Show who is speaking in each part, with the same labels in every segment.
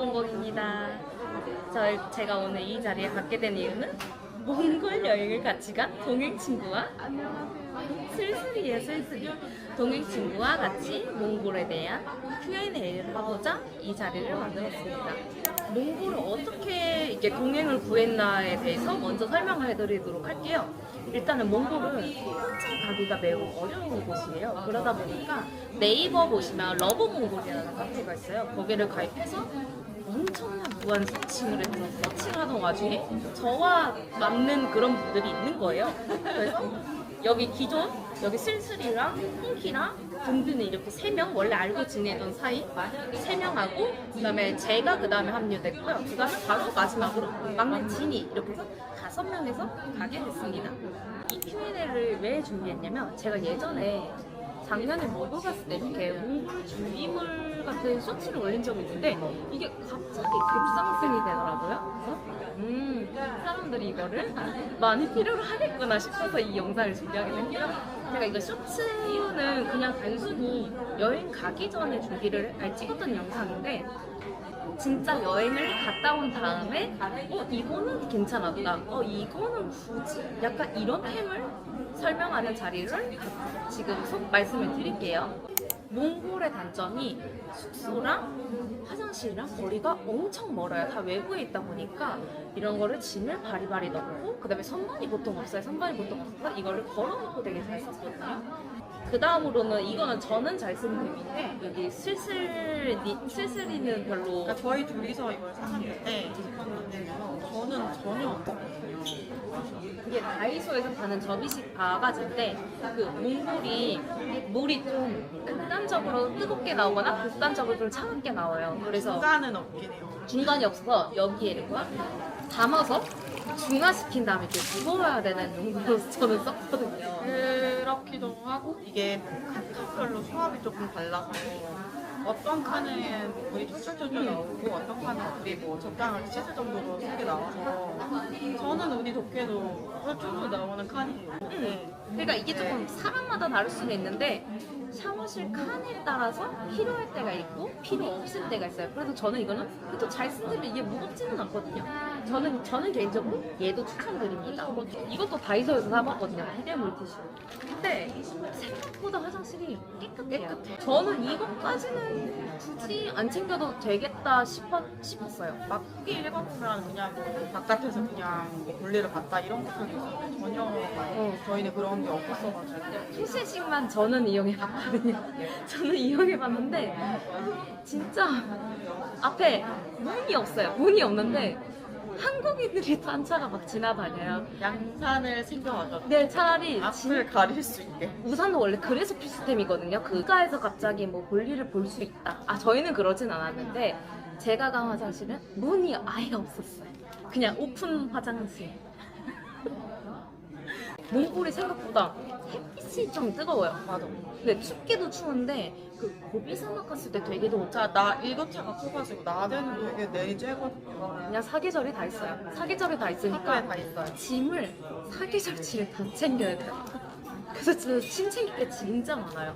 Speaker 1: 몽봉입니다. 저 제가 오늘 이 자리에 갖게 된 이유는 몽골 여행을 같이 간 동행 친구와 슬슬이에요 슬슬이 동행 친구와 같이 몽골에 대한 Q&A를 하고자 이 자리를 만들었습니다. 몽골을 어떻게 이렇게 동행을 구했나에 대해서 먼저 설명을 해드리도록 할게요. 일단은 몽골은 혼자 가기가 매우 어려운 곳이에요. 그러다 보니까 네이버 보시면 러브 몽골이라는 카페가 있어요. 거기를 가입해서 엄청난 무한 서칭을 해서 서칭하던 와중에 저와 맞는 그런 분들이 있는 거예요. 그래서 여기 기존 여기 쓸쓸이랑 홍키랑 든든이 이렇게 세 명 원래 알고 지내던 사이 세 명하고 그다음에 제가 그다음에 합류됐고요. 그다음에 바로 마지막으로 막내 진이 이렇게 해서 다섯 명에서 가게 됐습니다. 이 Q&A를 왜 준비했냐면 제가 예전에 작년에 먹어 갔을 때 이렇게 몽골 준비물 같은 쇼츠를 올린 적이 있는데 이게 갑자기 급상승이 되더라고요. 그래서 음 사람들이 이거를 많이 필요로 하겠구나 싶어서 이 영상을 준비하게 됐고요. 제가 이거 쇼츠 이유는 그냥 단순히 여행 가기 전에 준비를 할 찍었던 영상인데 진짜 여행을 갔다 온 다음에 어 이거는 괜찮았다 어 이거는 굳이 약간 이런 템을 설명하는 자리를 지금 속 말씀을 드릴게요. 몽골의 단점이 숙소랑 화장실이랑 거리가 엄청 멀어요. 다 외부에 있다 보니까 이런 거를 짐을 바리바리 넣고 그 다음에 선반이 보통 없어요. 선반이 보통 없어서 이거를 걸어놓고 되게 잘 썼거든요. 그 다음으로는 이거는 저는 잘 쓰는 템인데 여기 슬슬 슬슬이는 별로
Speaker 2: 그러니까 저희 둘이서 이걸 사놨는데 저는 전혀
Speaker 1: 이게 다이소에서 파는 접이식 바가지인데 그 몽골이 물이 좀 극단적으로 뜨겁게 나오거나 극단적으로 좀 차갑게 나와요. 그래서
Speaker 2: 중간은 없긴 해요.
Speaker 1: 중간이 없어서 여기에 이렇게 담아서 중화시킨 다음에 이렇게 무거워야 되는 용도로 저는 썼거든요.
Speaker 2: 그렇기도 하고 이게 칸칸별로 수압이 조금 달라서 어떤 칸은 물이 쫄쫄쫄쫄 나오고 어떤 칸은 물이 뭐 적당하게 씻을 정도로 세게 나와서 저는 운이 좋게도 쫄쫄쫄 나오는 칸이에요. 네.
Speaker 1: 그러니까 이게 조금 사람마다 다를 수는 있는데 샤워실 칸에 따라서 필요할 때가 있고 필요 없을 때가 있어요. 그래서 저는 이거는 그래도 잘 쓰면 이게 무겁지는 않거든요. 저는 저는 개인적으로 얘도 추천드립니다. 이것도 다이소에서 사봤거든요. 헤드 물티슈. 근데 생각보다 화장실이 깨끗해요. 저는 이것까지는 굳이 안 챙겨도 되겠다 싶어, 싶었어요.
Speaker 2: 막 후기 읽어보면 그냥 뭐 바깥에서 그냥 뭐 볼일을 봤다 이런 있어요. 전혀
Speaker 1: 어.
Speaker 2: 저희는 그런 게 없었어가지고
Speaker 1: 소세식만 저는 이용해 봤거든요. 저는 이용해 봤는데 진짜 앞에 문이 없어요. 문이 없는데 한국인들이 단차가 막 지나다녀요.
Speaker 2: 양산을 챙겨와서
Speaker 1: 근데 차라리 진-
Speaker 2: 앞을 가릴 수 있게
Speaker 1: 우산도 원래 그래서 필수템이거든요. 그가에서 갑자기 뭐 볼일을 볼 수 있다. 아 저희는 그러진 않았는데 제가 간 화장실은 문이 아예 없었어요. 그냥 오픈 화장실. 몽골이 생각보다 햇빛이 좀 뜨거워요.
Speaker 2: 맞아.
Speaker 1: 근데 춥기도 추운데 그 고비 갔을 때 되게.
Speaker 2: 자, 나 일교차가 커가지고 낮에는 되게 내리 쬐거든요.
Speaker 1: 그냥 사계절이 다 있어요. 사계절이 다 있으니까
Speaker 2: 학교에 다 있어요.
Speaker 1: 짐을 사계절치를 다 챙겨야 돼요. 그래서 진짜 짐 챙길 게 진짜 많아요.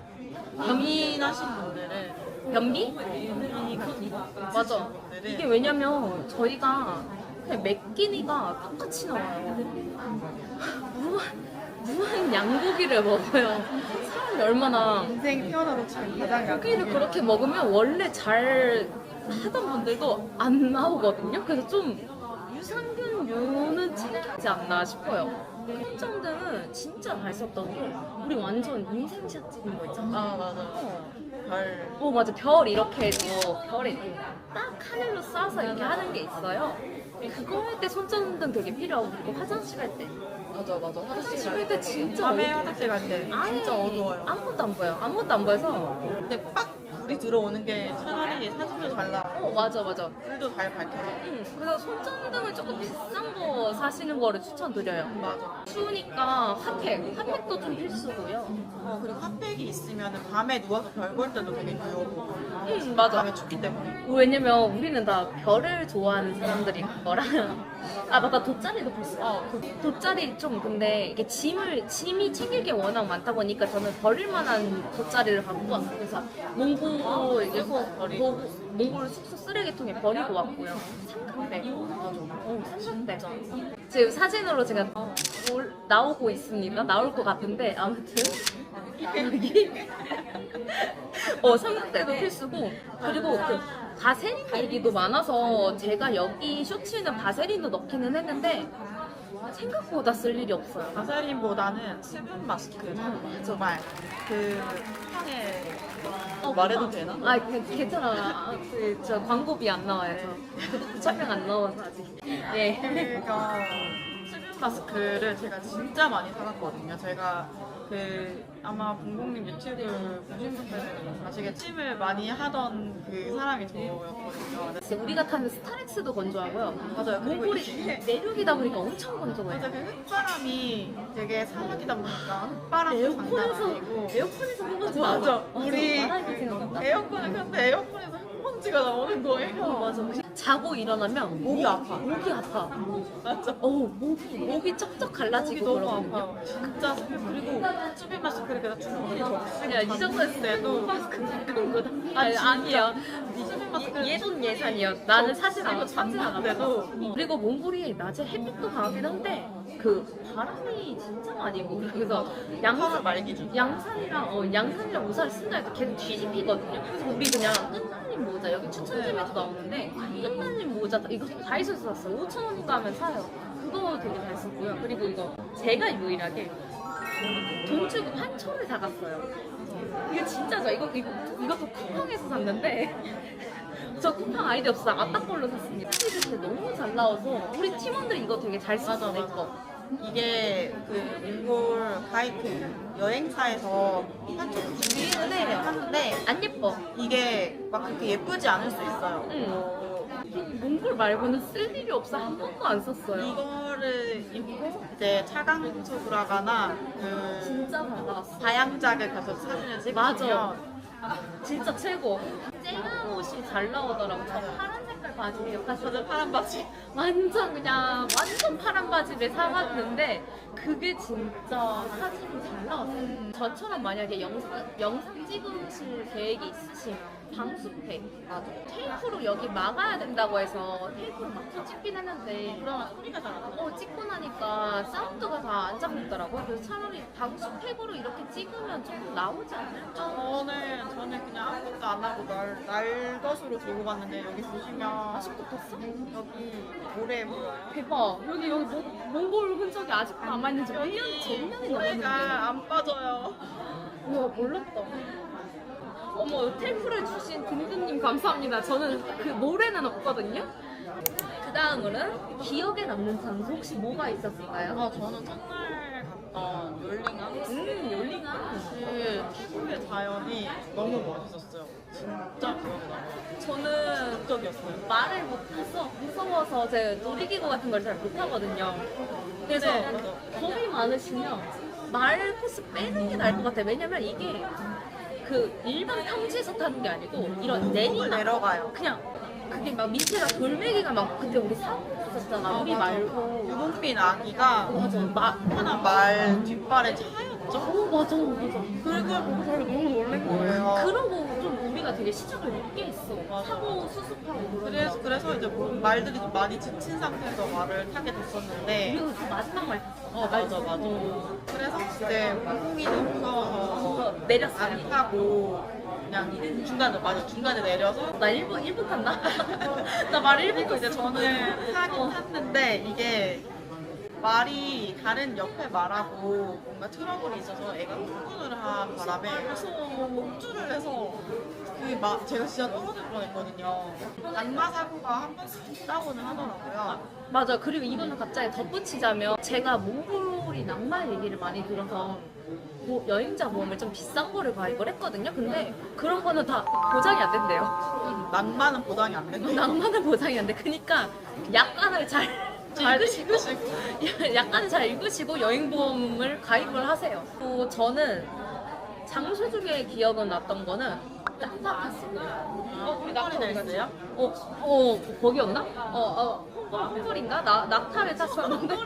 Speaker 2: 예민하신 분들은
Speaker 1: 변비?
Speaker 2: 이
Speaker 1: 맞아.
Speaker 2: 분들은
Speaker 1: 이게 왜냐면 저희가 그냥 맥기니가 똑같이 나와요. 무한, 무한 양고기를 먹어요. 사람이 얼마나
Speaker 2: 인생 태어나도 지금 가장
Speaker 1: 고기를 그렇게 먹으면 원래 잘 하던 분들도 안 나오거든요. 그래서 좀 유산균류는 챙기지 않나 싶어요. 손전등은 진짜 잘 썼던 게 우리 완전 인생샷 찍은 거 있잖아.
Speaker 2: 아 맞아.
Speaker 1: 별어 맞아 별 이렇게 해서 별에 딱 하늘로 쏴서 이렇게 하는 게 있어요. 그거 할 때 손전등 되게 필요하고 그리고 화장실 할 때.
Speaker 2: 맞아 맞아.
Speaker 1: 화장실 할때 진짜
Speaker 2: 밤에. 화장실 갈 때 진짜 어두워요.
Speaker 1: 아무것도 안 보여. 아무것도 안 보여서.
Speaker 2: 근데 빡 불이 들어오는 게 차라리 사진도 잘 나고
Speaker 1: 어 맞아 맞아.
Speaker 2: 불도 잘 밝혀서
Speaker 1: 응, 그래서 손전등을 조금 비싼 거 사시는 거를 추천드려요.
Speaker 2: 맞아.
Speaker 1: 추우니까 핫팩, 핫팩도 좀 필수고요.
Speaker 2: 어 그리고 핫팩이 있으면 밤에 누워서 별 볼 때도 되게 유효고.
Speaker 1: 응, 맞아.
Speaker 2: 밤에 춥기 때문에.
Speaker 1: 왜냐면 우리는 다 별을 좋아하는 사람들인 거라. 아 맞다 돗자리도 볼 수. 어 돗- 돗자리 좀 근데 이게 짐을 짐이 챙길 게 워낙 많다 보니까 저는 버릴 만한 돗자리를 갖고 왔어요. 그래서 몽고
Speaker 2: 일본 별이.
Speaker 1: 보고 몽골 숙소 쓰레기통에 버리고 왔고요. 삼각대. 어, 삼각대. 지금 사진으로 제가 올- 나오고 있습니다. 나올 것 같은데 아무튼 여기 어 삼각대도 필수고 그리고 그 바세린 얘기도 많아서 제가 여기 쇼츠에는 바세린도 넣기는 했는데 생각보다 쓸 일이 없어요.
Speaker 2: 바세린보다는 수분 마스크 정말 그 향에 어, 말해도 되나?
Speaker 1: 아, 그, 괜찮아. 아, 그, 저 광고비 안 나와요. 저 촬영 안 나와서 아직. 예.
Speaker 2: 그러니까 마스크를 제가 진짜 많이 사갔거든요. 제가 그 아마 봉봉님 유튜브 보신 분들은 아시게 찜을 많이 하던 그 사람이 저였거든요.
Speaker 1: 진짜 우리가 타는 스타렉스도 건조하고요.
Speaker 2: 맞아요. 그리고
Speaker 1: 몽골이
Speaker 2: 이게
Speaker 1: 내륙이다 보니까 엄청 건조해요.
Speaker 2: 맞아 그 흙바람이 되게 사막이다 보니까 흙바람도 장난
Speaker 1: 에어컨에서
Speaker 2: 아니고
Speaker 1: 에어컨에서 흙먼지
Speaker 2: 맞아.
Speaker 1: 나와.
Speaker 2: 우리
Speaker 1: 생각났다.
Speaker 2: 에어컨을 켰는데 에어컨에서 흙먼지가 나오는 거예요.
Speaker 1: 맞아. 자고 일어나면
Speaker 2: 목이 아파.
Speaker 1: 목이 아파.
Speaker 2: 맞아.
Speaker 1: 어, 목이 목이 쩍쩍
Speaker 2: 목이
Speaker 1: 갈라지고
Speaker 2: 너무
Speaker 1: 그러거든요.
Speaker 2: 아파요. 진짜 그리고 수빈 마스크를 적시고
Speaker 1: 야, 이 정도에서
Speaker 2: 도
Speaker 1: 마스크 그런 거다.
Speaker 2: 아,
Speaker 1: 아니. 아니에요.
Speaker 2: 수빈 마스크를
Speaker 1: 예전 예산이요. 나는 사실 안
Speaker 2: 이거
Speaker 1: 사진 안 하고. 그리고 몽골이 낮에 햇빛도 강하긴 한데 그 바람이 진짜 많이 불고 그래서 양산
Speaker 2: 말기 중.
Speaker 1: 양산이랑 어 양산이랑 우산을 쓴다 해도 계속 뒤집히거든요. 그래서 우리 그냥 끝날림 모자 여기 추천점에도 나오는데 끝날림 모자 이거 다이소에서 샀어요. 5천 원인가 하면 사요. 그거 되게 잘 쓰고요. 그리고 이거 제가 유일하게 돈 주고 판초를 사갔어요. 이거 진짜 저 이거 이거 이것도 쿠팡에서 샀는데 저 쿠팡 아이디 없어 아빠 걸로 샀습니다. 사실 너무 잘 나와서 우리 팀원들이 이거 되게 잘 썼어 내 거.
Speaker 2: 이게 그 몽골 가이드 여행사에서 한쪽 준비를 하는데
Speaker 1: 안 예뻐.
Speaker 2: 이게 막 그렇게 예쁘지 않을 수 있어요.
Speaker 1: 응. 몽골 말고는 쓸 일이 없어 한 번도 안 썼어요.
Speaker 2: 이거를 입고 이제 차강수 브라가나 그
Speaker 1: 진짜 잘 나왔어.
Speaker 2: 다양작을 가서 사진을 찍으면
Speaker 1: 맞아. 진짜 최고. 쨍한 옷이 잘 나오더라고. 저 파란 바지 기억하시죠?
Speaker 2: 저는 파란 바지
Speaker 1: 완전 그냥 완전 파란 바지를 사갔는데 그게 진짜 사진이 잘 나왔어요. 저처럼 만약에 영상, 영상 찍으실 계획이 있으시면 방수팩 맞아. 테이프로 여기 막아야 된다고 해서 테이프로 막고 찍긴 했는데
Speaker 2: 그러면 소리가 잘 안 나.
Speaker 1: 어, 찍고 나니까 사운드가 다 안 잡히더라고요. 그래서 차라리 방수팩으로 이렇게 찍으면 조금 나오지 않을까?
Speaker 2: 저는 저는 그냥 아무것도 안 하고 날 날 것으로 들고 갔는데 여기 보시면
Speaker 1: 아직도 떴어?
Speaker 2: 여기 모래 보여요.
Speaker 1: 대박. 여기 여기 몽, 몽골 흔적이 아직도 남아있는지 1년, 제 1년이 넘었는데.
Speaker 2: 모래가 안 빠져요.
Speaker 1: 우와 몰랐다. 어머 텔프를 주신 든든님 감사합니다. 저는 그 모래는 없거든요. 그 다음으로는 기억에 남는 장소 혹시 뭐가 있었을까요?
Speaker 2: 아 저는 첫날 갔던 롤링함
Speaker 1: 음 열링아.
Speaker 2: 그 태국의 자연이 너무 멋있었어요. 진짜 기억에 남아요.
Speaker 1: 저는
Speaker 2: 극적이었어요.
Speaker 1: 말을 못해서 무서워서 제 놀이기구 같은 걸 잘 못하거든요. 그래서
Speaker 2: 네, 맞아.
Speaker 1: 겁이 많으시면 말 코스 빼는 게 나을 것 같아요. 왜냐면 이게 그 일반 평지에서 타는 게 아니고 이런
Speaker 2: 꼭
Speaker 1: 내리막
Speaker 2: 내려가요.
Speaker 1: 그냥 그게 막 밑에가 돌멩이가 막 그때 우리 사고 있었잖아. 우리 말고.
Speaker 2: 유목빈 아기가
Speaker 1: 맞아. 마,
Speaker 2: 하나 말 뒷발에 차였죠.
Speaker 1: 어 맞아 맞아.
Speaker 2: 그걸 보고 저를 너무 놀란 거예요.
Speaker 1: 그러고 좀 우리가 되게 시작을 늦게 했어. 사고 수습하고 그러다가.
Speaker 2: 그래서 그래서 이제 뭐 말들이 좀 많이 지친 상태에서 말을 타게 됐었는데
Speaker 1: 그리고 그 마지막 말.
Speaker 2: 어 맞아 맞아. 그래서 이제 홍이 너무 무서워서
Speaker 1: 어, 내렸어.
Speaker 2: 안 타고 그냥 중간에 맞아 중간에 내려서
Speaker 1: 나 1분 1분 탔나?
Speaker 2: 나말 1분 이제 저는 타긴 탔는데 이게 말이 다른 옆에 말하고 뭔가 트러블이 있어서 애가 흥분을 한 바람에 폭주를 해서 그 마, 제가 진짜 떨어질 뻔했거든요. 낙마 사고가 한 번씩 있다고는 하더라고요.
Speaker 1: 맞아. 그리고 이거는 갑자기 덧붙이자면 제가 몽골이 낭만 얘기를 많이 들어서 뭐 여행자 보험을 좀 비싼 거를 가입을 했거든요. 근데 그런 거는 다 보장이 안 된대요.
Speaker 2: 낭만은 보장이 안 된대.
Speaker 1: 낭만은 보장이 안 돼. 그러니까 약관을 잘, 잘 읽으시고 약관을 잘 읽으시고 여행보험을 가입을 하세요. 또 저는 장소 중에 기억은 났던 거는 낙타탔습니다.
Speaker 2: 어, 우리 낙타 내렸어요?
Speaker 1: 어, 어, 거기였나? 어, 어, 헝거리인가? 나, 낙타를 탔었는데.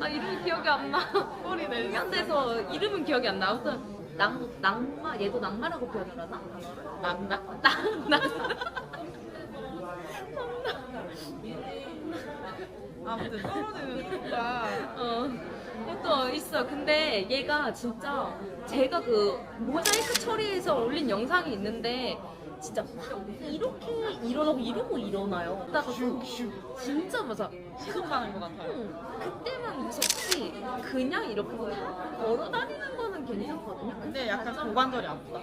Speaker 1: 아, 이름이 기억이 안 나.
Speaker 2: 꼬리.
Speaker 1: 현대에서 이름은 기억이 안 나. 아무튼, 낭, 낭마 얘도 낭마라고 표현을 하나?
Speaker 2: 낭나?
Speaker 1: 낭 낭
Speaker 2: 아무튼 떨어지는 순간
Speaker 1: 어, 또 있어. 근데 얘가 진짜 제가 그 모자이크 처리해서 올린 영상이 있는데 진짜 막 이렇게 일어나고 이러고 일어나요. 그러다가 그 진짜 맞아.
Speaker 2: 시속하는 것 같아요.
Speaker 1: 응, 그때만 무섭지 그냥 이렇게 걸어 다니는 거는 괜찮거든요.
Speaker 2: 근데 약간 고관절이 아프다.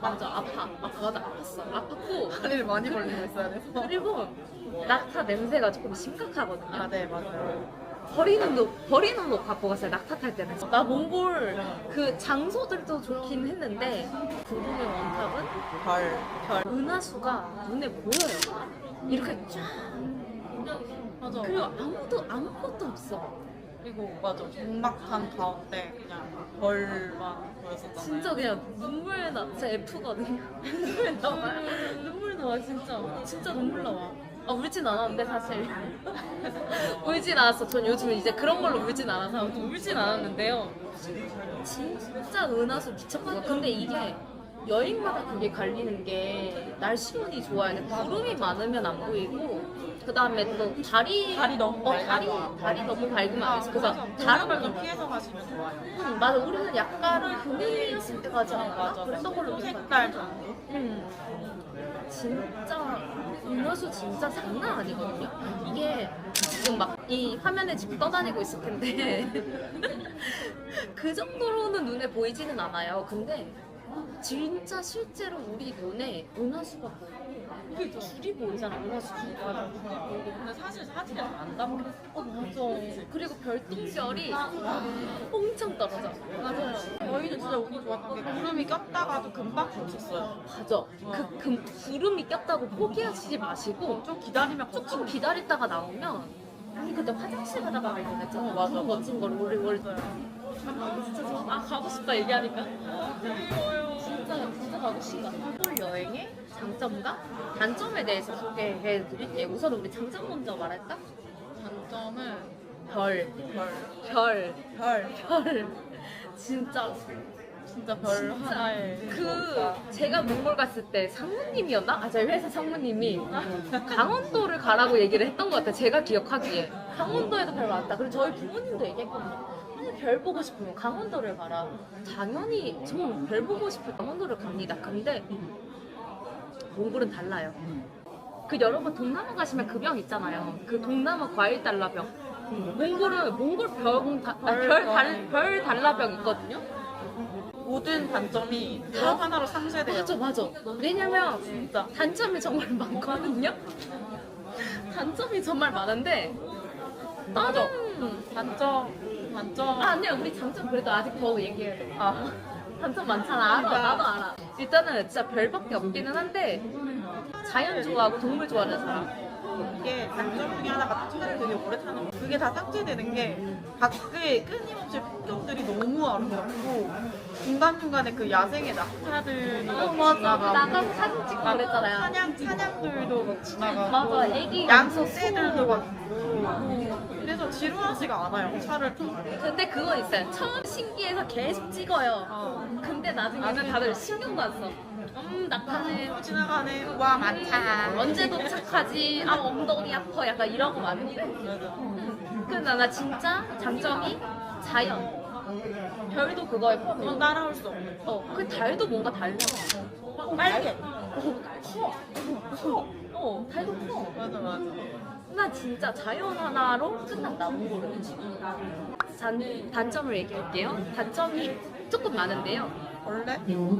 Speaker 1: 맞아 아파. 아 맞아 아팠어. 아팠고
Speaker 2: 다리를 많이 벌리고 있어야 돼서.
Speaker 1: 그리고 낙타 냄새가 조금 심각하거든요.
Speaker 2: 아, 네, 맞아요.
Speaker 1: 버리는 옷, 버리는 옷 갖고 갔어요. 낙타 탈 때는. 나 몽골 그 장소들도 좋긴 했는데 구름의 원탑은
Speaker 2: 별. 별.
Speaker 1: 은하수가 눈에 보여요. 이렇게 쫙.
Speaker 2: 맞아.
Speaker 1: 그리고 아무도 아무것도 없어.
Speaker 2: 그리고 맞아. 정막한 가운데 그냥 별만 보였었잖아요.
Speaker 1: 진짜 그냥 눈물 나. 제 F거든요. 눈물 나와. 눈물 나와 진짜. 진짜 눈물 나와. 아 울진 않았는데 사실 울진 않았어. 전 요즘 이제 그런 걸로 울진 않아서 울진 않았는데요. 진짜 은하수 미쳤거든요. 근데 이게 여행마다 그게 갈리는 게 날씨 운이 좋아야 돼. 구름이 많으면 안 보이고 그 다음에 또 달이
Speaker 2: 달이 너무
Speaker 1: 어,
Speaker 2: 밝아서.
Speaker 1: 달이 너무 밝으면 안 돼. 그래서
Speaker 2: 다른 걸걸좀 피해서 가시면 좋아요.
Speaker 1: 응, 맞아. 우리는 약간 금요일이었을 때 가지 않았나?
Speaker 2: 맞아.
Speaker 1: 그랬던 걸로 기억해.
Speaker 2: 색깔 정도.
Speaker 1: 응. 진짜 음료수 진짜 장난 아니거든요. 이게 지금 막 이 화면에 지금 떠다니고 있을 텐데 그 정도로는 눈에 보이지는 않아요. 근데 진짜 실제로 우리 눈에 은하수가 보 이고 줄이 보이잖아. 은하수 줄.
Speaker 2: 근데 사실 사진에 안 담겨.
Speaker 1: 어 맞아. 그리고 별똥별이 엄청 떨어져. 맞아요.
Speaker 2: 저희는 진짜 운이 좋았던 게 구름이 꼈다가도 금방 붙었어요.
Speaker 1: 맞아. 그, 그 구름이 꼈다고 포기하지 마시고
Speaker 2: 좀 기다리면
Speaker 1: 조금 기다렸다가 나오면 아니 그때 화장실 가다가 발견했잖아.
Speaker 2: 어, 맞아.
Speaker 1: 멋진 거를 우리 원래 저, 아 가고 싶다 얘기하니까. 진짜 진짜 가고 싶다. 홀 여행의 장점과 단점에 대해서 소개해 드릴게요. 우선 우리 장점 먼저 말할까?
Speaker 2: 단점은
Speaker 1: 별,
Speaker 2: 별.
Speaker 1: 별,
Speaker 2: 별.
Speaker 1: 별. 진짜
Speaker 2: 진짜 별
Speaker 1: 진짜.
Speaker 2: 하나에.
Speaker 1: 그 제가 몽골 갔을 때 상무님이었나? 아 저희 회사 상무님이 강원도를 가라고 얘기를 했던 것 같아요. 제가 기억하기에 강원도에도 별 많다. 그리고 저희 부모님도 얘기했거든요. 별 보고 싶으면 강원도를 가라. 당연히 저는 별 보고 싶을 강원도를 갑니다. 근데 몽골은 달라요. 그 여러분 동남아 가시면 그 병 있잖아요. 그 동남아 과일 달라병. 몽골은 몽골 병, 다, 아, 별, 달, 별 달라병 있거든요.
Speaker 2: 모든 단점이 다 하나로 상쇄돼요.
Speaker 1: 맞아 맞아 왜냐면
Speaker 2: 진짜.
Speaker 1: 단점이 정말 많거든요 단점이 정말 많은데
Speaker 2: 맞아.
Speaker 1: 다른
Speaker 2: 단점. 단점.
Speaker 1: 아 아니야 우리 장점 그래도 아직 더 얘기해야 돼.
Speaker 2: 아.
Speaker 1: 단점 많잖아. 알아. 나도 알아. 일단은 진짜 별밖에 없기는 한데 자연 좋아하고 동물 좋아하는 사람.
Speaker 2: 이게 장점 중에 하나가 차를 되게 오래 타는 거. 그게 다 삭제되는 게 밖에 끊임없이 풍경들이 너무 아름답고 중간중간에 그 야생의 낙타들이 어막
Speaker 1: 맞아.
Speaker 2: 지나가고
Speaker 1: 나가서 사진 찍고 그랬잖아요.
Speaker 2: 사냥, 사냥들도 막 지나가고
Speaker 1: 맞아. 애기
Speaker 2: 양새들도 막 있고 그래서 지루하지가 않아요 차를 타고
Speaker 1: 근데 그거 있어요 처음 신기해서 계속 찍어요
Speaker 2: 어.
Speaker 1: 근데 나중에는 다들 신경도 안 써. 음, 낙타네.
Speaker 2: 지나가네 와 많다
Speaker 1: 언제 도착하지? 아, 엉덩이 아파. 약간 이러고 많은데. 근데 나, 나 진짜 장점이 자연. 별도 그거에
Speaker 2: 그건
Speaker 1: 포함해.
Speaker 2: 따라올 수 없는 거
Speaker 1: 어, 그 달도 뭔가 달라.
Speaker 2: 빨개
Speaker 1: 어, 커. 커. 어, 달도 커.
Speaker 2: 맞아 맞아
Speaker 1: 나 진짜 자연 하나로 끝난다, 몽골은. 단, 단점을 얘기할게요. 단점이 조금 많은데요.
Speaker 2: 원래?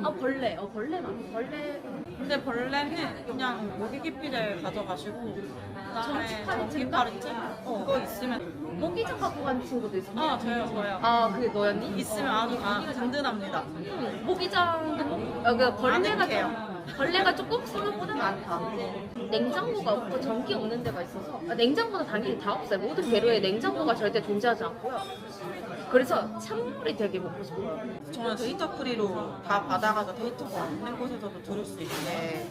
Speaker 1: 아, 벌레. 어, 벌레 많아. 벌레.
Speaker 2: 근데 벌레는 그냥 모기 기피제 가져가시고 그다음에
Speaker 1: 전기파리채인가?
Speaker 2: 전기 파리채 어 그거 있으면
Speaker 1: 모기장 갖고 간 친구도 있어.
Speaker 2: 아 저요 저요
Speaker 1: 아, 그게 너였니?
Speaker 2: 있으면 아주 아, 든든합니다
Speaker 1: 응, 모기장도 뭐- 어, 그 벌레가
Speaker 2: 아늑해요.
Speaker 1: 좀- 벌레가 조금 생각보다 많다. 냉장고가 없고 전기 없는 데가 있어서 아, 냉장고는 당연히 다 없어요. 모든 배로에 냉장고가 절대 존재하지 않고요. 그래서 찬물이 되게 먹고 싶어요.
Speaker 2: 저는 데이터 프리로 다 받아가서 데이터가 없는 곳에서도 들을 수 있게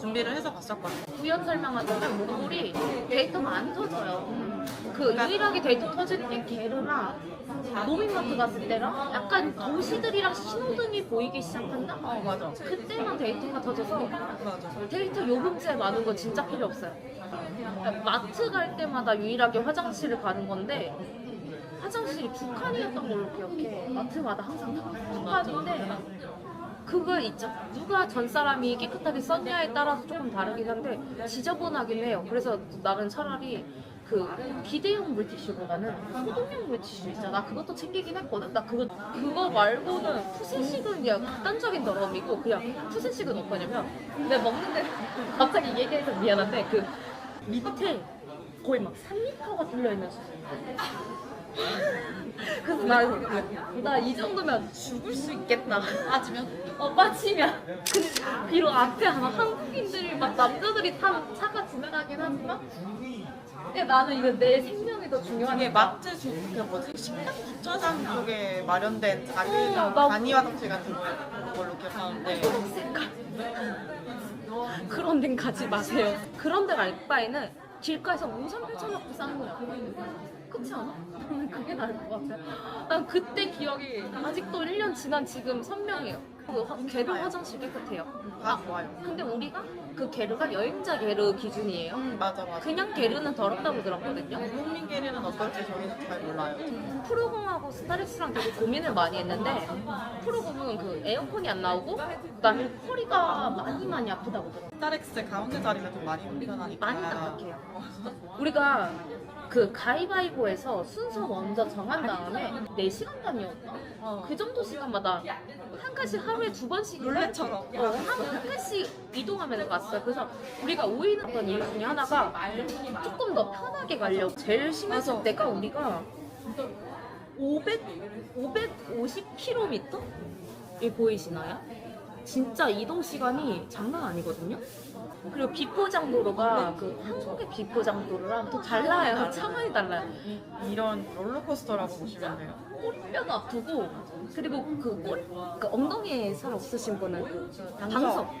Speaker 2: 준비를 해서 봤었거든요.
Speaker 1: 구현 설명하자면 몽골이 데이터가 안 터져요. 그 유일하게 데이터 터질 때 게르나 노민마트 갔을 때랑 약간 도시들이랑 신호등이 보이기 시작한다?
Speaker 2: 어 맞아.
Speaker 1: 그때만 데이터가 터져서
Speaker 2: 맞아.
Speaker 1: 데이터 요금제 많은 거 진짜 필요 없어요. 마트 갈 때마다 유일하게 화장실을 가는 건데 화장실이 북한이었던 걸로 기억해. 마트마다 항상 다 북한인데 그거 있죠. 누가 전 사람이 깨끗하게 썼냐에 따라서 조금 다르긴 한데 지저분하긴 해요. 그래서 나는 차라리 그 비대용 물티슈보다는 소독용 물티슈 있잖아. 나 그것도 챙기긴 했거든. 나 그거 그거 말고는 푸세식은 그냥 극단적인 더러움이고 그냥 푸세식은 어떠냐면 내가 먹는데 갑자기 얘기해서 미안한데 그 밑에 거의 막 3리터가 뚫려있는 수준. 그래서 나나 이 정도면 죽을 수 있겠다. 빠지면? 어 빠지면. 근데 비록 앞에 아마 한국인들이 막 남자들이 탄 차가 지나가긴 하지만. 근데 나는 이거 내 생명이 더
Speaker 2: 이게
Speaker 1: 중요하니까.
Speaker 2: 마트 주, 그 뭐지 식량 주차장 쪽에 마련된 작은
Speaker 1: 어, 나-
Speaker 2: 간이 화장실 같은 걸로 기억하는데
Speaker 1: 그런 데는 가지 마세요. 그런 데가 알 바에는 길가에서 우산 펼쳐놓고 싸는 거야. 그렇지 않아? 나는 그게 나을 것 같아. 난 그때 기억이 아직도 1년 지난 지금 선명해요. 그 화- 게르 화장실 깨끗해요.
Speaker 2: 다 좋아요.
Speaker 1: 근데 우리가 그 게르가 여행자 게르 기준이에요.
Speaker 2: 음 맞아 맞아.
Speaker 1: 그냥 게르는 더럽다고 들었거든요.
Speaker 2: 국민계리는 어떨지 저희는 잘 몰라요.
Speaker 1: 프로공하고 스타렉스랑 되게 고민을 많이 했는데 프로공은 그 에어컨이 안 나오고 그다음에 허리가 많이 많이 아프다고 들었어요.
Speaker 2: 스타렉스 가운데 자리가 좀 많이 불편하니까.
Speaker 1: 많이 딱딱해요. 우리가 그 가위바위보에서 순서 먼저 정한 다음에 4시간 단위였나?
Speaker 2: 어.
Speaker 1: 그 정도 시간마다 한 칸씩 하루에 두 번씩
Speaker 2: 룰렛처럼.
Speaker 1: 어, 한, 한 칸씩 이동하면서 갔어요. 그래서 우리가 오인했던 이유 중에 하나가 조금 더 편하게 가려고. 제일 심했을 때가 우리가 500, 550km? 이 보이시나요? 진짜 이동 시간이 장난 아니거든요. 그리고 비포장도로가 그 한국의 비포장도로랑 또 달라요. 차원이 달라요.
Speaker 2: 이, 이런 롤러코스터라고 보시면 돼요.
Speaker 1: 꼬리뼈도 아프고 그리고 그, 꼬리, 그 엉덩이에 살 없으신 분은 그
Speaker 2: 방석.
Speaker 1: 방석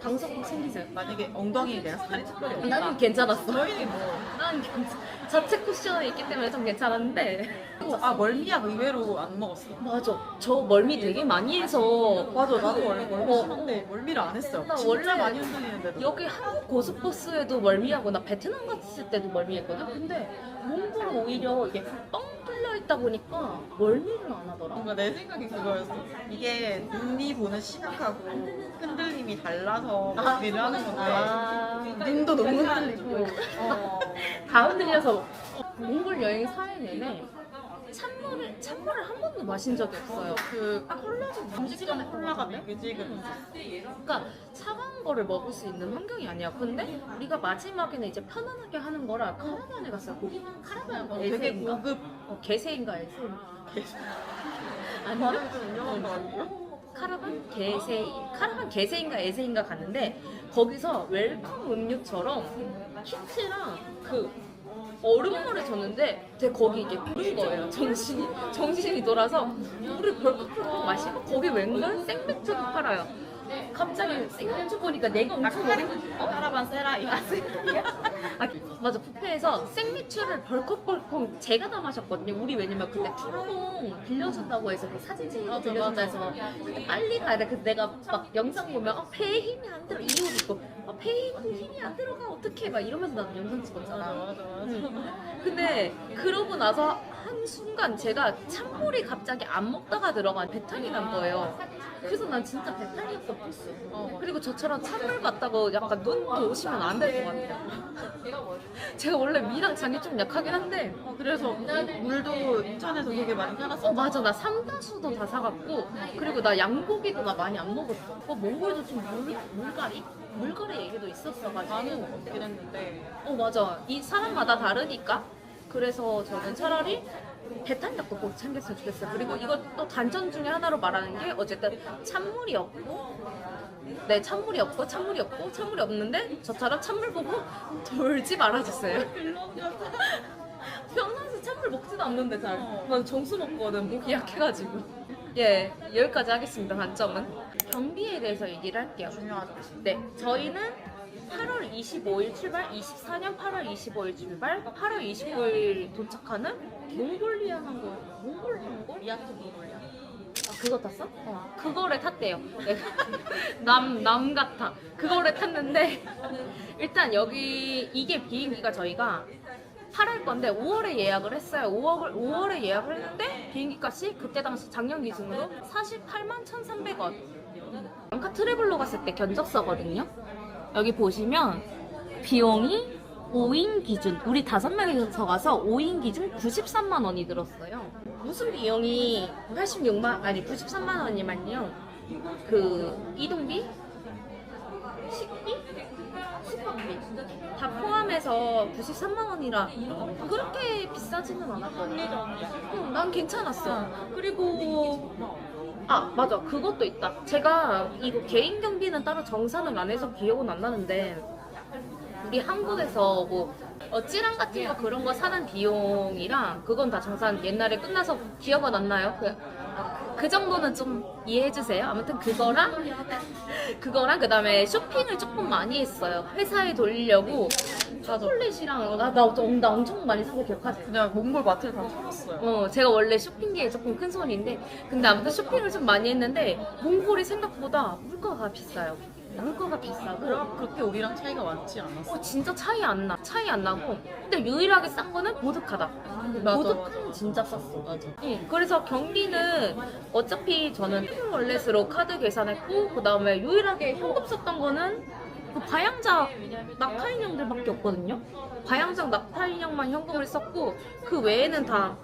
Speaker 1: 방석 방석 생기세요.
Speaker 2: 만약에 엉덩이에 내가 살이 특별히 없다.
Speaker 1: 나는 괜찮았어.
Speaker 2: 저희는 뭐.
Speaker 1: 난 괜찮. 자체 쿠션이 있기 때문에 좀 괜찮았는데.
Speaker 2: 아 멀미약 의외로 안 먹었어.
Speaker 1: 맞아. 저 멀미 되게 많이 해서
Speaker 2: 맞아 나도 원래 멀미
Speaker 1: 어,
Speaker 2: 심한데 멀미를 안 했어요.
Speaker 1: 나
Speaker 2: 진짜
Speaker 1: 원래
Speaker 2: 많이 흔들리는데도.
Speaker 1: 여기 한국 고속버스에도 멀미하고 나 베트남 갔을 때도 멀미했거든. 근데 몽골은 오히려 이게 뻥 뚫려 있다 보니까 멀미를 안 하더라.
Speaker 2: 뭔가 내 생각이 그거였어. 이게 눈이 보는 시각하고 흔들림이 달라서 멀미를 하는 건데
Speaker 1: 아,
Speaker 2: 눈도 너무 흔들리고.
Speaker 1: 어, 다 흔들려서 몽골 여행 4일 내내 찬물을 찬물을 한 번도 마신 적이 없어요.
Speaker 2: 그 콜라도 점심시간에 콜라가 미지근.
Speaker 1: 그러니까 차가운 거를 먹을 수 있는 환경이 아니야. 근데 우리가 마지막에는 이제 편안하게 하는 거라 카라반에 갔어요. 거기 카라반
Speaker 2: 되게
Speaker 1: 에세인가?
Speaker 2: 고급.
Speaker 1: 어, 개세인가 에세? 아니요?
Speaker 2: 발음이 좀 유명한 거 아니에요?
Speaker 1: 카라반 개세이 카라반 개세인가 에세인가 갔는데 거기서 웰컴 음료처럼 키트랑 그 얼음물을 줬는데 되게 거기 이게 부른 거예요. 정신이 정신이 돌아서 물을 벌컥벌컥 마시고 거기 웬걸? 생맥주도 팔아요 갑자기 생맥주 보니까 내가 엄청 어린 어?
Speaker 2: 카라반 세라이.
Speaker 1: 아, 아, 맞아 뷔페에서 생맥주를 벌컥벌컥 제가 다 마셨거든요 우리 왜냐면 그때 프로공 빌려준다고 해서 그 사진
Speaker 2: 맞아,
Speaker 1: 빌려준다. 해서 근데 빨리 가야 돼 그래서 내가 막 영상 보면 어, 배에 힘이 안 들어 이옷 입고 어, 배에 힘이 안 들어가 어떡해 막 이러면서 나는 영상 찍었잖아
Speaker 2: 맞아 맞아.
Speaker 1: 근데 그러고 나서 한 순간 제가 찬물이 갑자기 안 먹다가 들어간 배탈이 난 거예요. 그래서 난 진짜 배탈이었어 플스.
Speaker 2: 어.
Speaker 1: 그리고 저처럼 찬물 같다고 약간 눈 도우시면 안 될 것 같아요. 제가 원래 미랑 장이 좀 약하긴 한데
Speaker 2: 어, 그래서 물도 인천에서 되게 많이 팔았어.
Speaker 1: 어 맞아 나 삼다수도 다 사갔고 그리고 나 양고기도 나 많이 안 먹었어. 어 몽골도 좀 물, 물갈이? 물갈이 얘기도 있었어가지고
Speaker 2: 했는데
Speaker 1: 어 맞아 이 사람마다 다르니까 그래서 저는 차라리 배탄약도 꼭 챙겼으면 좋겠어요 그리고 이것도 단점 중에 하나로 말하는 게 어쨌든 찬물이 없고 네 찬물이 없고 찬물이 없고 찬물이 없는데 저처럼 찬물 보고 돌지 말아주세요 평상시 찬물 먹지도 않는데 잘.
Speaker 2: 어.
Speaker 1: 난 정수 먹거든 목이 약해가지고. 예 여기까지 하겠습니다. 단점은 경비에 대해서 얘기를 할게요.
Speaker 2: 중요하죠.
Speaker 1: 네, 저희는 8월 25일 출발, 24년 8월 25일 출발, 8월 29일 도착하는 몽골리아 항공, 몽골 항공?
Speaker 2: 미야트 몽골리아.
Speaker 1: 아, 그거 탔어? 어. 그거를 탔대요. 네. 남, 남 같아. 그거를 탔는데, 일단 여기, 이게 비행기가 저희가 8월 건데 5월에 예약을 했어요. 5월, 5월에 예약을 했는데 비행기 값이 그때 당시 작년 기준으로 48만 1,300원. 앙카 트래블로 갔을 때 견적서거든요. 여기 보시면 비용이 5인 기준, 우리 다섯 명이서 가서 5인 기준 93만 원이 들었어요. 무슨 비용이 86만, 아니 93만 원이면요. 그 이동비, 식비, 숙박비 다 포함해서 93만 원이라 그렇게 비싸지는 않았거든요. 응, 난 괜찮았어. 그리고 아 맞아 그것도 있다. 제가 이거 개인 경비는 따로 정산을 안 해서 기억은 안 나는데 우리 한국에서 뭐 어, 찌랑 같은 거 그런 거 사는 비용이랑 그건 다 정산 옛날에 끝나서 기억은 안 나요. 그, 그 정도는 좀 이해해 주세요. 아무튼 그거랑 그거랑 그다음에 쇼핑을 조금 많이 했어요. 회사에 돌리려고 초콜릿이랑 나, 나, 엄- 나 엄청 많이 사서 기억하지?
Speaker 2: 그냥 몽골 마트를 다 털었어요.
Speaker 1: 어, 제가 원래 쇼핑계에 조금 큰 손인데, 근데 아무튼 쇼핑을 좀 많이 했는데, 몽골이 생각보다 물가가 비싸요. 물가가 비싸고,
Speaker 2: 그럼 그렇게 우리랑 차이가 많지 않았어.
Speaker 1: 어, 진짜 차이 안 나. 차이 안 나고, 근데 유일하게 싼 거는 보드카다.
Speaker 2: 맞아,
Speaker 1: 보드카는 진짜 쌌어.
Speaker 2: 맞아.
Speaker 1: 응, 그래서 경비는 어차피 저는 월렛으로 카드 계산했고, 그 다음에 유일하게 현금 썼던 거는 그 바양작 낙타 인형들밖에 없거든요. 바양작 낙타 인형만 현금을 썼고, 그 외에는 다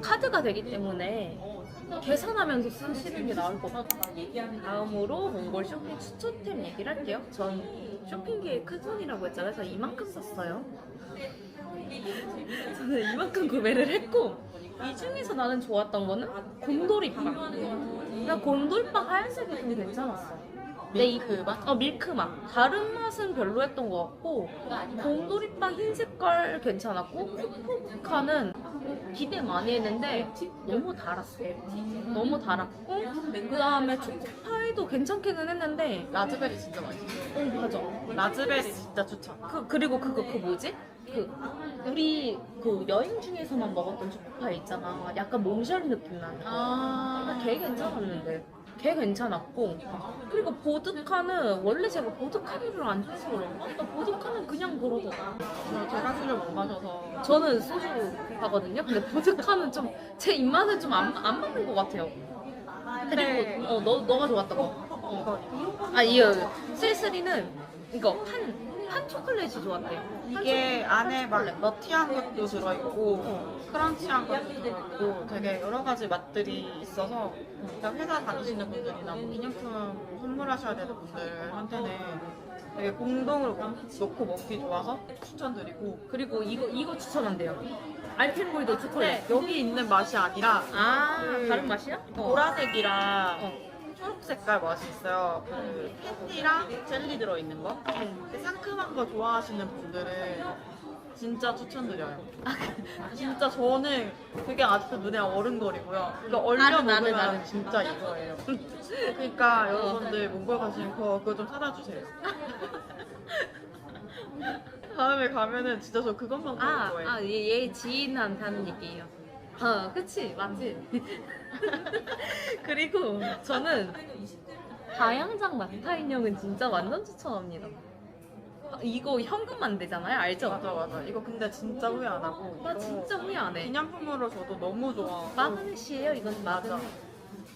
Speaker 1: 카드가 되기 때문에 계산하면서 쓰시는 게 나을 것 같아요. 다음으로 몽골 쇼핑 추천템 얘기를 할게요. 전 쇼핑기의 큰 손이라고 했잖아요. 그래서 이만큼 썼어요. 저는 이만큼 구매를 했고 이 중에서 나는 좋았던 거는 곰돌이빵. 그냥 곰돌이빵 하얀색이 좀 괜찮았어. 근데 이-
Speaker 2: 밀크맛?
Speaker 1: 어 밀크 맛. 다른 맛은 별로였던 것 같고 곰돌이빵 흰 색깔 괜찮았고 쿠쿠카는 기대 많이 했는데 너무 달았어. 너무 달았고 그 다음에 초코파이도 괜찮기는 했는데
Speaker 2: 라즈베리 진짜 맛있어.
Speaker 1: 어 맞아.
Speaker 2: 라즈베리 진짜 추천.
Speaker 1: 그 그리고 그거 그 뭐지? 그 우리 그 여행 중에서만 먹었던 초코파이 있잖아. 약간 몽쉘 느낌 나는.
Speaker 2: 아,
Speaker 1: 걔 괜찮았는데. 걔 괜찮았고 그리고 보드카는 원래 제가 보드카를 안 좋아해서 그런가? 나 보드카는 그냥 그러더라.
Speaker 2: 저 제가 술을 못 마셔서
Speaker 1: 저는 소주 하거든요. 근데 보드카는 좀 제 입맛에 좀 안 안 맞는 것 같아요. 그리고 어, 너 너가 좋았던 거. 어. 아 이거 쓸쓸이는 이거 판, 판 초콜릿이 좋았대요.
Speaker 2: 이게 안에 막. 너티한 것도 들어있고
Speaker 1: 어.
Speaker 2: 크런치한 것도 들어있고 되게 여러 가지 맛들이 있어서 그냥 회사 다니시는 분들이나 뭐 기념품 선물하셔야 되는 분들한테는 되게 공동으로 놓고 먹기 좋아서 추천드리고
Speaker 1: 그리고 이거 이거 추천한대요. 알펜보이도 초콜릿.
Speaker 2: 근데 여기 있는 맛이 아니라 아그
Speaker 1: 다른 맛이야? 어.
Speaker 2: 보라색이랑
Speaker 1: 어.
Speaker 2: 초록 색깔 맛이 있어요. 그 캔디랑 젤리 들어있는 거. 근데 상큼한 거 좋아하시는 분들은 진짜 추천드려요. 진짜 저는 그게 아직도 눈에 어른거리고요. 얼려
Speaker 1: 나는, 나는,
Speaker 2: 먹으면
Speaker 1: 나는.
Speaker 2: 진짜 이거예요. 그러니까 여러분들 몽골 가시면 그거, 그거 좀 사다 주세요. 다음에 가면은 진짜 저 그것만 먹을
Speaker 1: 아,
Speaker 2: 거예요.
Speaker 1: 아, 얘, 얘 지인한테 하는 얘기예요. 어, 그치, 맞지? 그리고 저는 다양장 낙타 인 형은 진짜 완전 추천합니다. 아, 이거 현금만 되잖아요, 알죠?
Speaker 2: 맞아 맞아. 이거 근데 진짜 후회 안 하고.
Speaker 1: 나
Speaker 2: 이거
Speaker 1: 진짜 후회 안 해.
Speaker 2: 기념품으로 저도 너무 좋아.
Speaker 1: 마그넷이에요, 이건
Speaker 2: 맞아.
Speaker 1: 마그넷.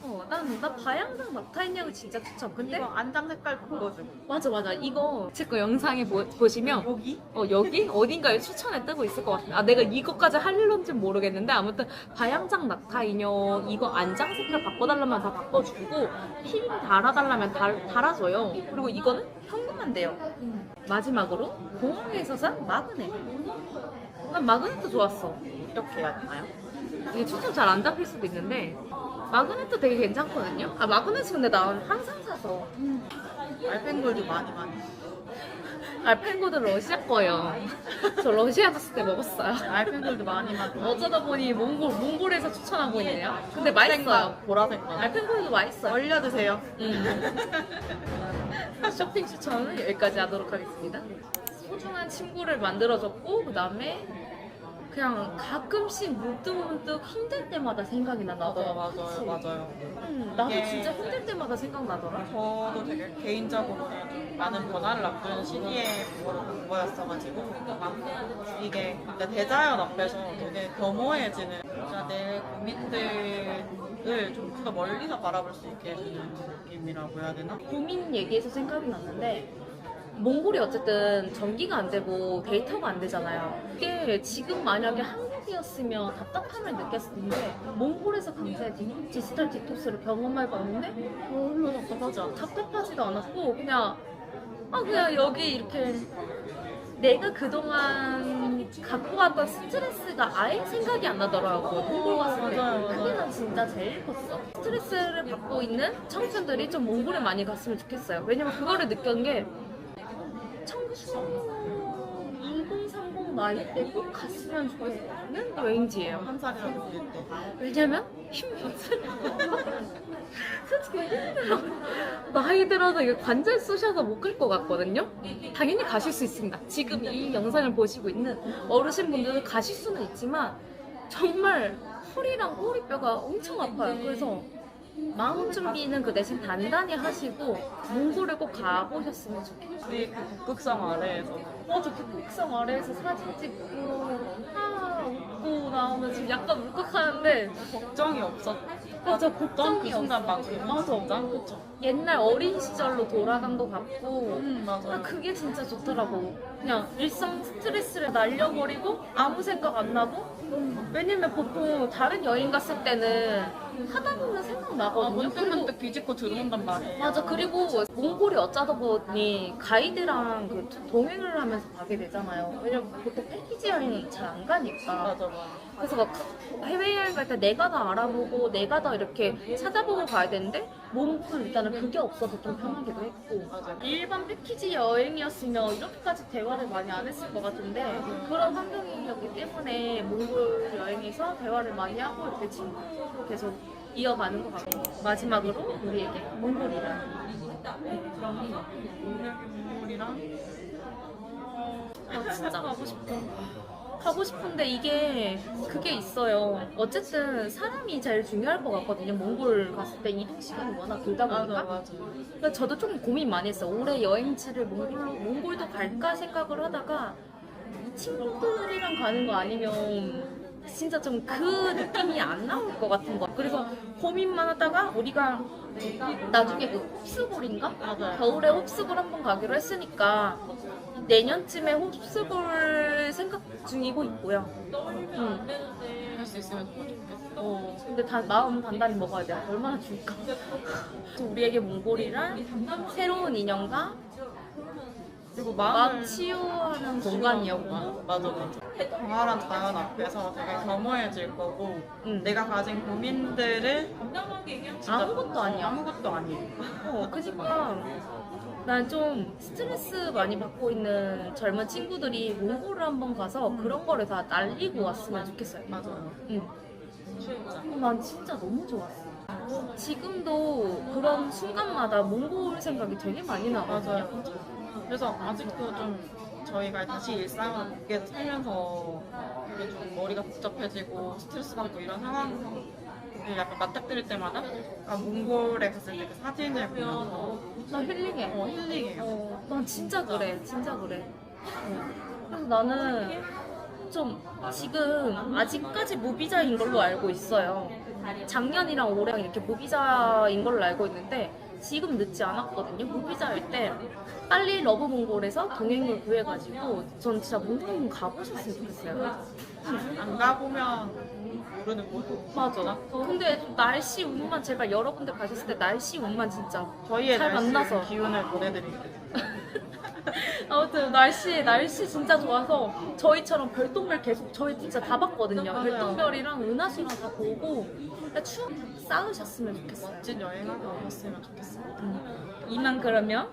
Speaker 1: 어, 난, 나 다양장 낙타 인형을 진짜 추천. 근데
Speaker 2: 이거 안장 색깔 바꿔주고.
Speaker 1: 맞아 맞아 이거 제 거 영상에 보, 보시면
Speaker 2: 여기?
Speaker 1: 어 여기 어딘가에 추천에 뜨고 있을 것 같아. 아 내가 이거까지 할런지 모르겠는데 아무튼 바양장 낙타 인형 이거 안장 색깔 바꿔달라면 다 바꿔주고 필 달아달라면 달, 달아줘요. 그리고 이거는 현금만 돼요. 마지막으로 공항에서 산 마그넷. 난 마그넷도 좋았어.
Speaker 2: 이렇게 해야 되나요?
Speaker 1: 이게 추천 잘안 잡힐 수도 있는데 마그넷도 되게 괜찮거든요. 아 마그넷이 근데 난 항상 사서
Speaker 2: 알펜골도 많이 많이.
Speaker 1: 알펜고도 러시아 거예요. 저 러시아 갔을 때 먹었어요.
Speaker 2: 알펜들도 많이 만들어.
Speaker 1: 어쩌다 보니 몽골, 몽골에서 추천하고 있네요. 근데 맛있어요.
Speaker 2: 보라색 거.
Speaker 1: 알펜고도 맛있어요.
Speaker 2: 얼려 드세요.
Speaker 1: 음. 쇼핑 추천은 여기까지 하도록 하겠습니다. 소중한 친구를 만들어줬고 그 다음에 그냥 가끔씩 문득문득 힘들 때마다 생각이
Speaker 2: 맞아요,
Speaker 1: 나더라.
Speaker 2: 맞아요, 맞아요.
Speaker 1: 음, 나도
Speaker 2: 이게-
Speaker 1: 진짜 힘들 때마다 생각나더라.
Speaker 2: 저도 되게 개인적으로는 좀 많은 변화를 앞둔 시기에 그거를 본 거였어가지고 이게 대자연 앞에서 되게 겸허해지는 진짜 내 고민들을 좀 더 멀리서 바라볼 수 있게 해주는 느낌이라고 해야 되나?
Speaker 1: 고민 얘기해서 생각이 났는데 몽골이 어쨌든 전기가 안 되고 데이터가 안 되잖아요. 이게 지금 만약에 한국이었으면 답답함을 느꼈을 텐데 몽골에서 강제 디- 디지털 디톡스를 경험해봤는데
Speaker 2: 별로 답답하지 않아.
Speaker 1: 답답하지도 않았고 그냥 아 그냥 여기 이렇게 내가 그동안 갖고 왔던 스트레스가 아예 생각이 안 나더라고 몽골 갔을 때
Speaker 2: 맞아요.
Speaker 1: 그게 난 진짜 제일 컸어 스트레스를 받고 있는 청춘들이 좀 몽골에 많이 갔으면 좋겠어요 왜냐면 그거를 느낀 게 2030 나이 때 꼭 갔으면 좋겠는 여행지예요
Speaker 2: 한 살이라도 될 때.
Speaker 1: 왜냐면 힘들어. 솔직히 힘들어. 나이 들어서 이게 관절 쑤셔서 못 갈 것 같거든요. 당연히 가실 수 있습니다. 지금 이 영상을 보시고 있는 어르신분들은 가실 수는 있지만 정말 허리랑 꼬리뼈가 엄청 아파요. 그래서 마음 준비는 그 대신 단단히 하시고 몽골을 꼭 가보셨으면 좋겠어요.
Speaker 2: 우리 그 북극성 아래에서
Speaker 1: 맞아, 북극성 아래에서 사진 찍고 아 웃고 나오면 지금 약간 울컥하는데
Speaker 2: 걱정이 없었.
Speaker 1: 맞아
Speaker 2: 그
Speaker 1: 걱정이 없어
Speaker 2: 순간만큼
Speaker 1: 맞아
Speaker 2: 진짜? 그쵸?
Speaker 1: 옛날 어린 시절로 돌아간 것 같고
Speaker 2: 음
Speaker 1: 아,
Speaker 2: 맞아요.
Speaker 1: 그게 진짜 좋더라고 그냥 일상 스트레스를 날려버리고 아무 생각 안 나고 왜냐면 보통 다른 여행 갔을 때는 하다 보면
Speaker 2: 아,
Speaker 1: 생각나거든요
Speaker 2: 문득
Speaker 1: 그리고
Speaker 2: 문득 뒤집고 들어온단 말이에요.
Speaker 1: 맞아 그리고 몽골이 어쩌다 보니 가이드랑 그 동행을 하면서 가게 되잖아요 왜냐면 보통 패키지 여행이 잘 안 가니까
Speaker 2: 맞아 맞아.
Speaker 1: 그래서 막 해외 여행 갈 때 내가 다 알아보고 내가 다 이렇게 찾아보고 가야 되는데 몽골 일단은 그게 없어서 좀 편하기도 했고
Speaker 2: 맞아.
Speaker 1: 일반 패키지 여행이었으면 이렇게까지 대화를 많이 안 했을 것 같은데 그런 환경이었기 때문에 몽골 여행에서 대화를 많이 하고 이렇게 친구로 계속 이어가는 것 같고 마지막으로 우리에게 몽골이란
Speaker 2: 오늘 몽골이랑
Speaker 1: 아 진짜 가고 싶어. 가고 싶은데 이게 그게 있어요. 어쨌든 사람이 제일 중요할 것 같거든요. 몽골 갔을 때 이동 시간이 워낙 길다 보니까.
Speaker 2: 맞아.
Speaker 1: 그러니까 저도 좀 고민 많이 했어요. 올해 여행지를 몽골로 몽골도 갈까 생각을 하다가 친구들이랑 가는 거 아니면 진짜 좀 그 느낌이 안 나올 것 같은 거. 그래서 고민만 하다가 우리가 나중에 그 홉스볼인가? 겨울에 홉스볼 한번 가기로 했으니까 내년쯤에 홉스볼 생각 중이고 있고요. 음.
Speaker 2: 할 수 있으면 좋겠어.
Speaker 1: 어, 근데 다, 마음 단단히 먹어야 돼. 얼마나 줄까? 우리에게 몽골이란 새로운 인연과
Speaker 2: 그리고
Speaker 1: 마음 치유하는 공간이었고
Speaker 2: 맞아 맞아. 광활한 자연 앞에서 되게 겸허해질 거고
Speaker 1: 음.
Speaker 2: 내가 가진 고민들을 진짜
Speaker 1: 아무것도 아니야.
Speaker 2: 아무것도 아니에요.
Speaker 1: 어, 그니까 난 좀 스트레스 많이 받고 있는 젊은 친구들이 몽골을 한번 가서 그런 거를 다 날리고 왔으면 좋겠어요.
Speaker 2: 맞아요.
Speaker 1: 응. 난 진짜 너무 좋았어. 지금도 그런 순간마다 몽골 생각이 되게 많이 나거든요.
Speaker 2: 맞아요. 그래서 아직도 좀 저희가 다시 일상을 밖에서 살면서 이게 좀 머리가 복잡해지고 스트레스 받고 이런 상황을 약간 맞닥뜨릴 때마다 아, 몽골에 갔을 때 그 사진을 보면서
Speaker 1: 나 힐링해.
Speaker 2: 어, 힐링해요.
Speaker 1: 어, 난 진짜 그래, 진짜 그래. 어. 그래서 나는 좀 지금 아직까지 무비자인 걸로 알고 있어요. 작년이랑 올해랑 이렇게 무비자인 걸로 알고 있는데 지금 늦지 않았거든요. 무비자일 때 빨리 러브 몽골에서 동행을 구해가지고 전 진짜 몽골 가보셨으면 좋겠어요.
Speaker 2: 안 가보면 모르는 거고.
Speaker 1: 맞아. 근데 날씨 운만 제발 여러분들 가셨을 때 날씨 운만 진짜
Speaker 2: 저희의
Speaker 1: 잘
Speaker 2: 날씨
Speaker 1: 만나서.
Speaker 2: 기운을 보내드릴게요.
Speaker 1: 아무튼 날씨 날씨 진짜 좋아서 저희처럼 별똥별 계속 저희 진짜 다 봤거든요. 별똥별이랑 은하수랑 다 보고 추억 쌓으셨으면 좋겠어요.
Speaker 2: 멋진 여행하고 오셨으면 좋겠어요.
Speaker 1: 이만 그러면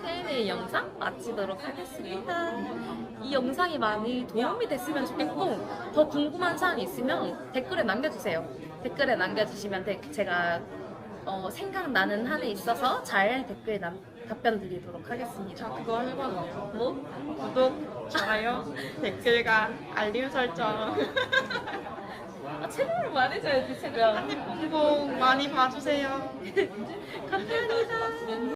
Speaker 1: Q&A 영상 마치도록 하겠습니다. 이 영상이 많이 도움이 됐으면 좋겠고 더 궁금한 사항이 있으면 댓글에 남겨주세요. 댓글에 남겨주시면 데- 제가 어, 생각나는 한에 있어서 잘 댓글 남, 답변 드리도록
Speaker 2: 저
Speaker 1: 하겠습니다.
Speaker 2: 그거 해봤네요.
Speaker 1: 뭐?
Speaker 2: 구독, 좋아요, 댓글과 알림 설정.
Speaker 1: 아, 채널을 말해줘야지 채널.
Speaker 2: 한입 공공 많이 봐주세요.
Speaker 1: 감사합니다.